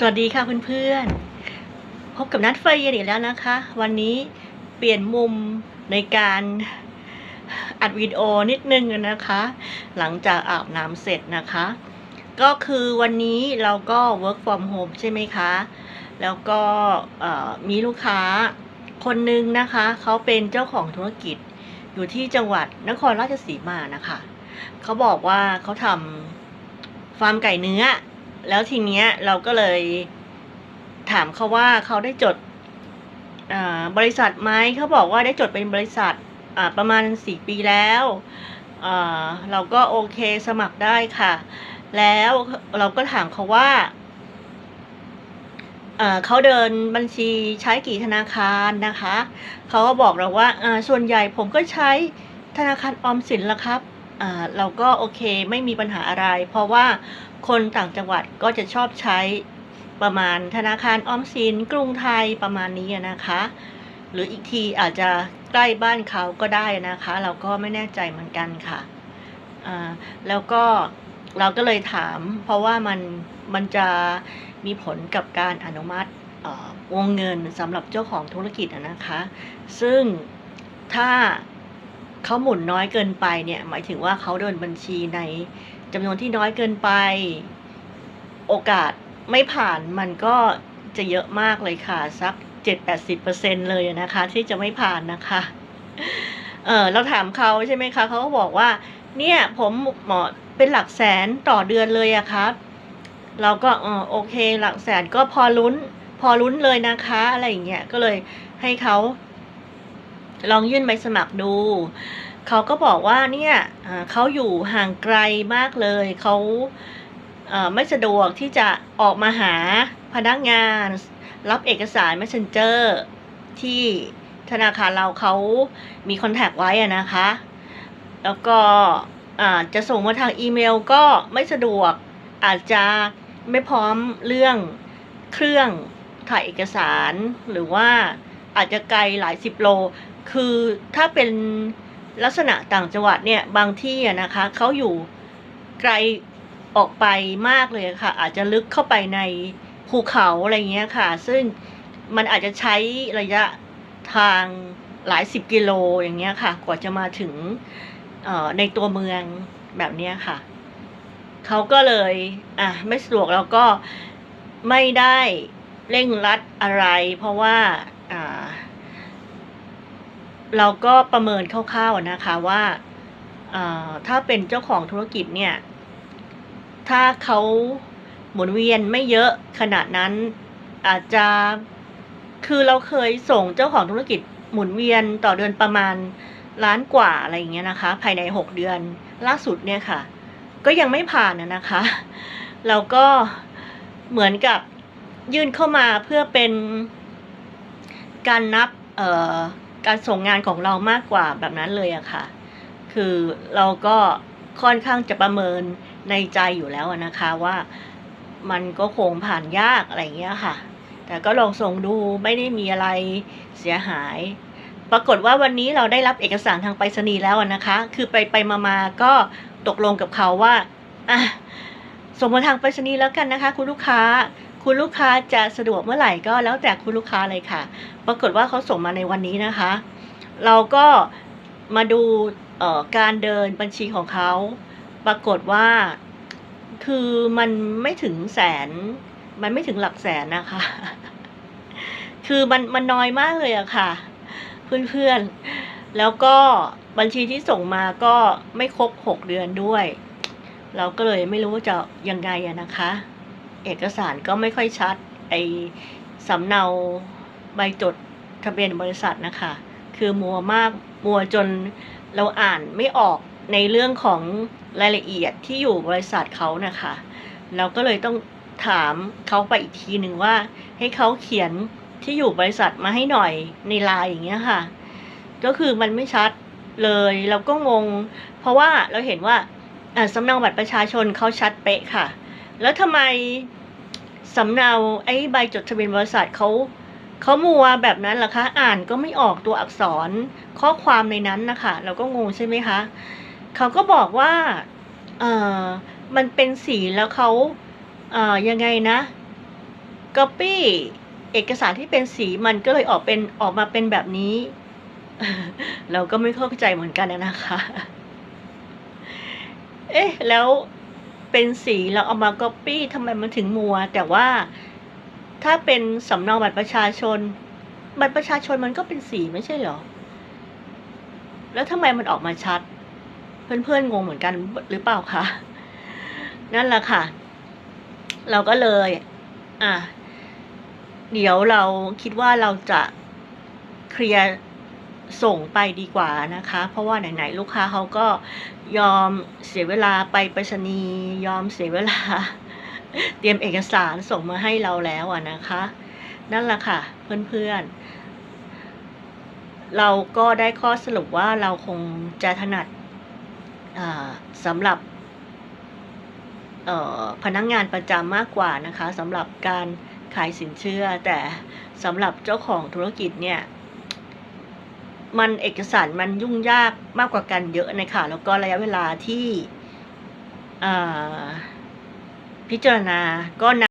สวัสดีค่ะเพื่อนๆ พบกับนัดไฟเย็นอีกแล้วนะคะ วันนี้เปลี่ยนมุมในการอัดวิดีโอนิดนึงนะคะ หลังจากอาบน้ำเสร็จนะคะ ก็คือวันนี้เราก็ work from home ใช่ไหมคะ แล้วก็มีลูกค้าคนหนึ่งนะคะ เขาเป็นเจ้าของธุรกิจอยู่ที่จังหวัดนครราชสีมานะคะ เขาบอกว่าเขาทำฟาร์มไก่เนื้อ แล้วทีเนี้ยเราก็เลยถามเขาว่าเขาได้จดบริษัทไหมเขาบอกว่าได้จดเป็นบริษัทประมาณสี่ปีแล้วเราก็โอเคสมัครได้ค่ะ แล้วเราก็ถามเขาว่าเขาเดินบัญชีใช้กี่ธนาคารนะคะ เขาก็บอกเราว่าส่วนใหญ่ผมก็ใช้ธนาคารออมสินละครับ เราก็โอเคไม่มีปัญหาอะไร เพราะว่าคนต่างจังหวัดก็จะชอบใช้ประมาณธนาคารออมสินกรุงไทยประมาณนี้นะคะ หรืออีกทีอาจจะใกล้บ้านเขาก็ได้นะคะ เราก็ไม่แน่ใจเหมือนกันค่ะแล้วก็เราก็เลยถาม เพราะว่ามันมันจะมีผลกับการอนุมัติวงเงินสำหรับเจ้าของธุรกิจนะคะ ซึ่งถ้า เขาหมุนน้อยเกินไปเนี่ย หมายถึงว่าเขาเดินบัญชีในจำนวนที่น้อยเกินไป โอกาสไม่ผ่านมันก็จะเยอะมากเลยค่ะ สัก 7-80%เลยนะคะ ที่จะไม่ผ่านนะคะ เออเราถามเขาใช่ไหมคะเขาก็บอกว่า เนี่ยผมหมอเป็นหลักแสนต่อเดือนเลยอะครับ เราก็เออโอเค หลักแสนก็พอลุ้น พอลุ้นเลยนะคะ อะไรอย่างเงี้ยก็เลยให้เขา ลองยื่นใบสมัครดู เขาก็บอกว่าเนี่ยเขาอยู่ห่างไกลมากเลย เขาไม่สะดวกที่จะออกมาหาพนักงานรับเอกสาร messenger ที่ธนาคารเราเขามีคอนแทคไว้อะนะคะ แล้วก็จะส่งมาทางอีเมลก็ไม่สะดวกอาจจะไม่พร้อมเรื่องเครื่องถ่ายเอกสารหรือว่า อาจจะไกลหลายสิบโล คือถ้าเป็นลักษณะต่างจังหวัดเนี่ยบางที่นะคะเขาอยู่ไกลออกไปมากเลยค่ะ อาจจะลึกเข้าไปในภูเขาอะไรเงี้ยค่ะ ซึ่งมันอาจจะใช้ระยะทางหลายสิบกิโลอย่างเงี้ยค่ะ กว่าจะมาถึงในตัวเมืองแบบเนี้ยค่ะเขาก็เลยอะไม่สะดวกแล้วก็ไม่ได้เร่งรัดอะไร เพราะว่า เราก็ประเมินคร่าวๆนะคะว่าถ้าเป็นเจ้าของธุรกิจเนี่ย ถ้าเขาหมุนเวียนไม่เยอะขนาดนั้นอาจจะคือเราเคยส่งเจ้าของธุรกิจหมุนเวียนต่อเดือนประมาณล้านกว่าอะไรอย่างเงี้ยนะคะ ภายในหกเดือนล่าสุดเนี่ยค่ะ ก็ยังไม่ผ่านนะนะคะเราก็เหมือนกับยื่นเข้ามาเพื่อเป็น การนับเอ่อการส่งงานของเรามากกว่าแบบนั้นเลยอะค่ะ คือเราก็ค่อนข้างจะประเมินในใจอยู่แล้วนะคะว่ามันก็คงผ่านยากอะไรเงี้ยค่ะ แต่ก็ลองส่งดูไม่ได้มีอะไรเสียหาย ปรากฏว่าวันนี้เราได้รับเอกสารทางไปรษณีย์แล้วนะคะ คือไปไปมามาก็ตกลงกับเขาว่าอะส่งมาทางไปรษณีย์แล้วกันนะคะ คุณลูกค้า คุณลูกค้าจะสะดวกเมื่อไหร่ก็แล้วแต่คุณลูกค้าเลยค่ะ ปรากฏว่าเขาส่งมาในวันนี้นะคะ เราก็มาดูการเดินบัญชีของเขา ปรากฏว่าคือมันไม่ถึงแสน มันไม่ถึงหลักแสนนะคะ คือมันมันน้อยมากเลยอะค่ะ เพื่อนๆ แล้วก็บัญชีที่ส่งมาก็ไม่ครบหกเดือนด้วย เราก็เลยไม่รู้ว่าจะยังไงอะนะคะ เอกสารก็ไม่ค่อยชัด ไอสำเนาใบจดทะเบียนบริษัทนะคะ คือมัวมากมัวจนเราอ่านไม่ออกในเรื่องของรายละเอียดที่อยู่บริษัทเขานะคะ เราก็เลยต้องถามเขาไปอีกทีหนึ่งว่า ให้เขาเขียนที่อยู่บริษัทมาให้หน่อยในไลน์อย่างเงี้ยค่ะ ก็คือมันไม่ชัดเลยเราก็งง เพราะว่าเราเห็นว่าอ่าสำเนาบัตรประชาชนเขาชัดเป๊ะค่ะ แล้วทำไม สำเนาไอ้ใบจดทะเบียนบริษัทเขาเขามัวแบบนั้นล่ะคะ อ่านก็ไม่ออกตัวอักษรข้อความในนั้นนะคะเราก็งงใช่ไหมคะเขาก็บอกว่าเออมันเป็นสีแล้วเขาเออยังไงนะ Copy เอกสารที่เป็นสีมันก็เลยออกเป็นออกมาเป็นแบบนี้ เราก็ไม่เข้าใจเหมือนกันนะคะ เอ๊ะ แล้ว เป็นสีเราเอามา Copy ทำไมมันถึงมัว แต่ว่าถ้าเป็นสำเนาบัตรประชาชน บัตรประชาชนมันก็เป็นสีไม่ใช่เหรอ แล้วทำไมมันออกมาชัด เพื่อนๆงงเหมือนกันหรือเปล่าคะนั่นแหละค่ะ เราก็เลย อะ เดี๋ยวเราคิดว่าเราจะเคลียร์ ส่งไปดีกว่านะคะ เพราะว่าไหนๆลูกค้าเขาก็ยอมเสียเวลาไปไปรษณีย์ยอมเสียเวลา เตรียมเอกสารส่งมาให้เราแล้วอะนะคะ นั่นแหละค่ะเพื่อนๆ เราก็ได้ข้อสรุปว่าเราคงจะถนัดสำหรับพนักงานประจำมากกว่านะคะสำหรับการขายสินเชื่อ แต่สำหรับเจ้าของธุรกิจเนี่ย มันเอกสารมันยุ่งยากมากกว่ากันเยอะนะคะแล้วก็ระยะเวลาที่พิจารณาก็นาน